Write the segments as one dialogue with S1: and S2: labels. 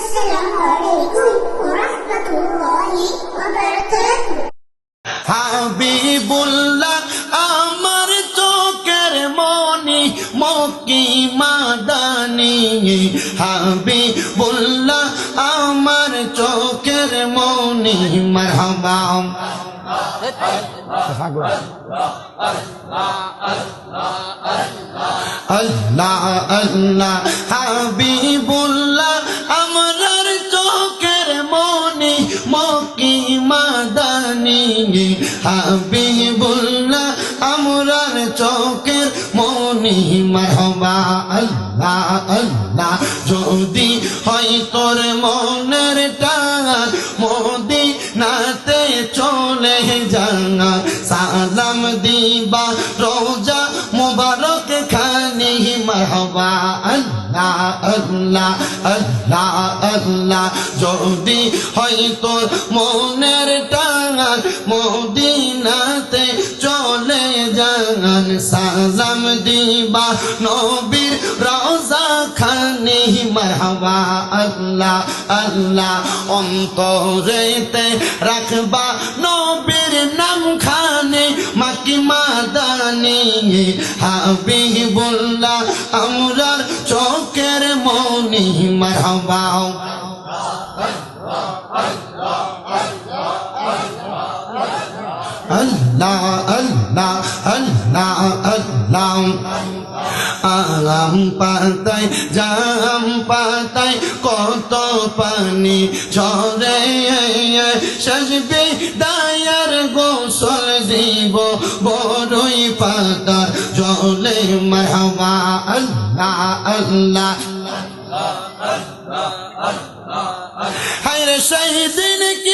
S1: السلام عليكم ورحمة الله وبركاته
S2: হাবিবুল্লাহ আমার চোখের মনি মকি মাদানি হাবিবুল্লাহ আমার চোখের মনি মারহাবা আল্লাহ আল্লাহ হাবিবুল্লাহ আমরার চোখের মনি আল্লাহ আল্লাহ। যদি হয় তোর মনের টান মোদি নাতে চলে জানা সালাম দিবা, রোজা মুবারক খানি মারহবা, আল্লাহ আল্লাহ আল্লাহ আল্লাহ। যদি হয় তোর মনের টান মদিনাতে নবীর রোজা খানি মারহাবা, আল্লাহ আল্লাহ, অন্তরেতে রাখবা। নবীর নাম খানে মাকি মাদানি, হাবিবুল্লাহ, আমরার চোখের মনি মারহাবা। আল্লাহ আল্লাহ আল্লাহ আল্লাহ। আগাম পাতায়, জাম পাতায়, কত পানি ঝরে। সাজবে দায়ার গোসল দিব বড়ই পাতা জলে। মারহাবা আল্লাহ আল্লাহ হায়রে সেই দিন কিন্তু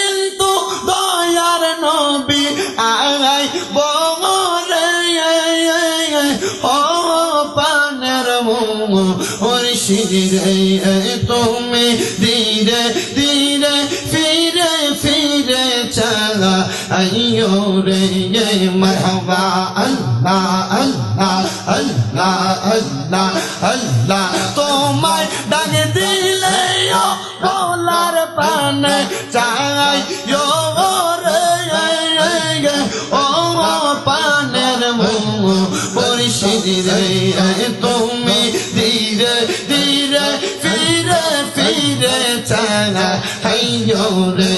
S2: শিরে তুমি ধীরে ধীরে ফিরে ফিরে চালা। আইয়ো রে মারহাবা, আল্লাহ আল্লাহ আল্লাহ আল্লাহ আল্লাহ। তোমায় ডাক দিলে ও গলার পানে চাই। dire قومي dire dire fire fire tana hayyore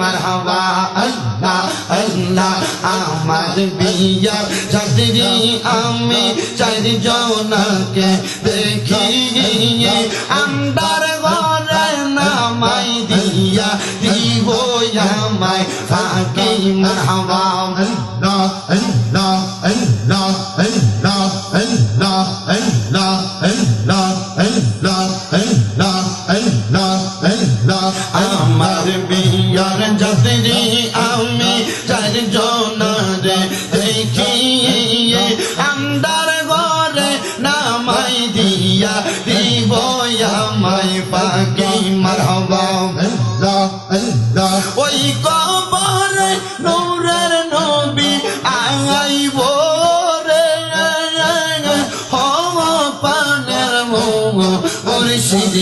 S2: marhaba Allah Allah আমার বিয়া চাকরি আমি চারি জনাকে দেখি আমরা আমায় ফাঁকি মারহাবা আল্লাহ আল্লাহ আল্লাহ আল্লাহ আল্লাহ আল্লাহ আল্লাহ আল্লাহ আল্লাহ আল্লাহ আল্লাহ আমার বিয়ার যাত্রী আমি চারজনরে দেখি আন্দার ঘরে নামাই দিয়া দিব আমায় পাকি মারহাবা আল্লাহ আল্লাহ ওই কবরে